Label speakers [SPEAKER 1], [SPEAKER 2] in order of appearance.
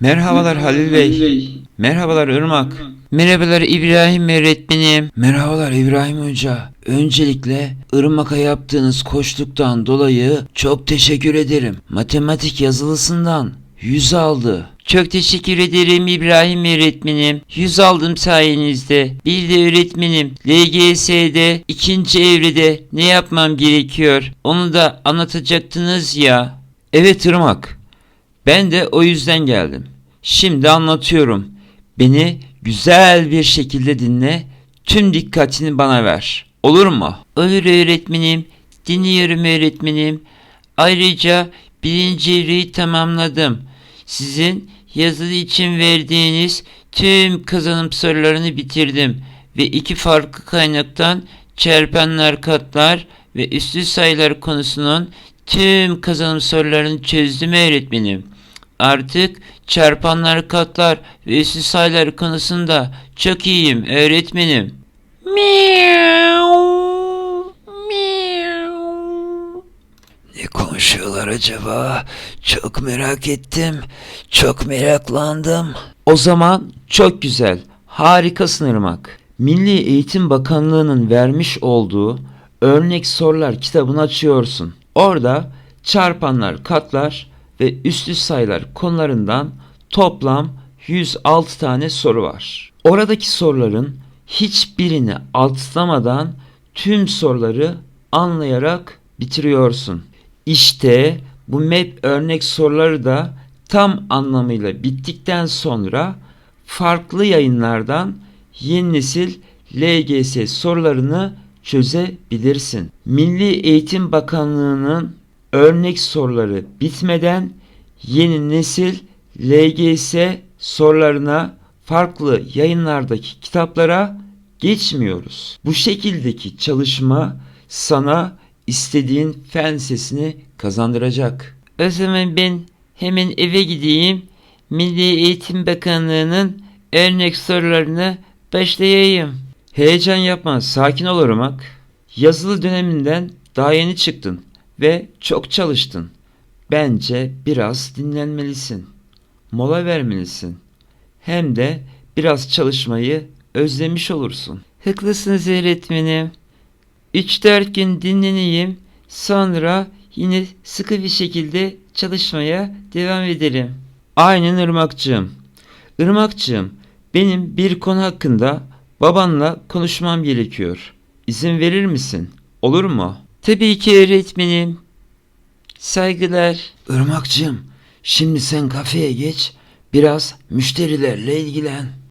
[SPEAKER 1] Merhabalar Halil Bey. Merhabalar Irmak. Merhabalar İbrahim öğretmenim. Merhabalar İbrahim Hoca. Öncelikle Irmak'a yaptığınız koştuktan dolayı çok teşekkür ederim. Matematik yazılısından 100 aldı. Çok teşekkür ederim İbrahim öğretmenim. 100 aldım sayenizde. Bir de öğretmenim LGS'de ikinci evrede ne yapmam gerekiyor? Onu da anlatacaktınız ya. Evet Irmak. Ben de o yüzden geldim. Şimdi anlatıyorum. Beni güzel bir şekilde dinle. Tüm dikkatini bana ver. Olur mu? Olur öğretmenim. Dinliyorum öğretmenim. Ayrıca birinci evreyi tamamladım. Sizin yazılı için verdiğiniz tüm kazanım sorularını bitirdim. Ve iki farklı kaynaktan çarpanlar katlar ve üslü sayılar konusunun tüm kazanım sorularını çözdüm öğretmenim. Artık çarpanlar katlar ve üslü sayılar konusunda çok iyiyim öğretmenim. Miau, miau. Ne konuşuyorlar acaba? Çok merak ettim. Çok meraklandım. O zaman çok güzel. Harikasın Irmak. Milli Eğitim Bakanlığı'nın vermiş olduğu örnek sorular kitabını açıyorsun. Orada çarpanlar, katlar ve üslü sayılar konularından toplam 106 tane soru var. Oradaki soruların hiçbirini altlamadan tüm soruları anlayarak bitiriyorsun. İşte bu map örnek soruları da tam anlamıyla bittikten sonra farklı yayınlardan yeni nesil LGS sorularını çözebilirsin. Milli Eğitim Bakanlığı'nın örnek soruları bitmeden yeni nesil LGS sorularına farklı yayınlardaki kitaplara geçmiyoruz. Bu şekildeki çalışma sana istediğin fen sesini kazandıracak. O zaman ben hemen eve gideyim. Milli Eğitim Bakanlığı'nın örnek sorularını başlayayım. Heyecan yapma, sakin ol Irmak. Yazılı döneminden daha yeni çıktın ve çok çalıştın. Bence biraz dinlenmelisin. Mola vermelisin. Hem de biraz çalışmayı özlemiş olursun. Haklısınız öğretmenim. 3-4 gün dinleneyim. Sonra yine sıkı bir şekilde çalışmaya devam ederim. Aynen Irmak'cığım. Irmak'cığım benim bir konu hakkında babanla konuşmam gerekiyor. İzin verir misin? Olur mu? Tabii ki öğretmenim. Saygılar. Irmak'cığım şimdi sen kafeye geç. Biraz müşterilerle ilgilen.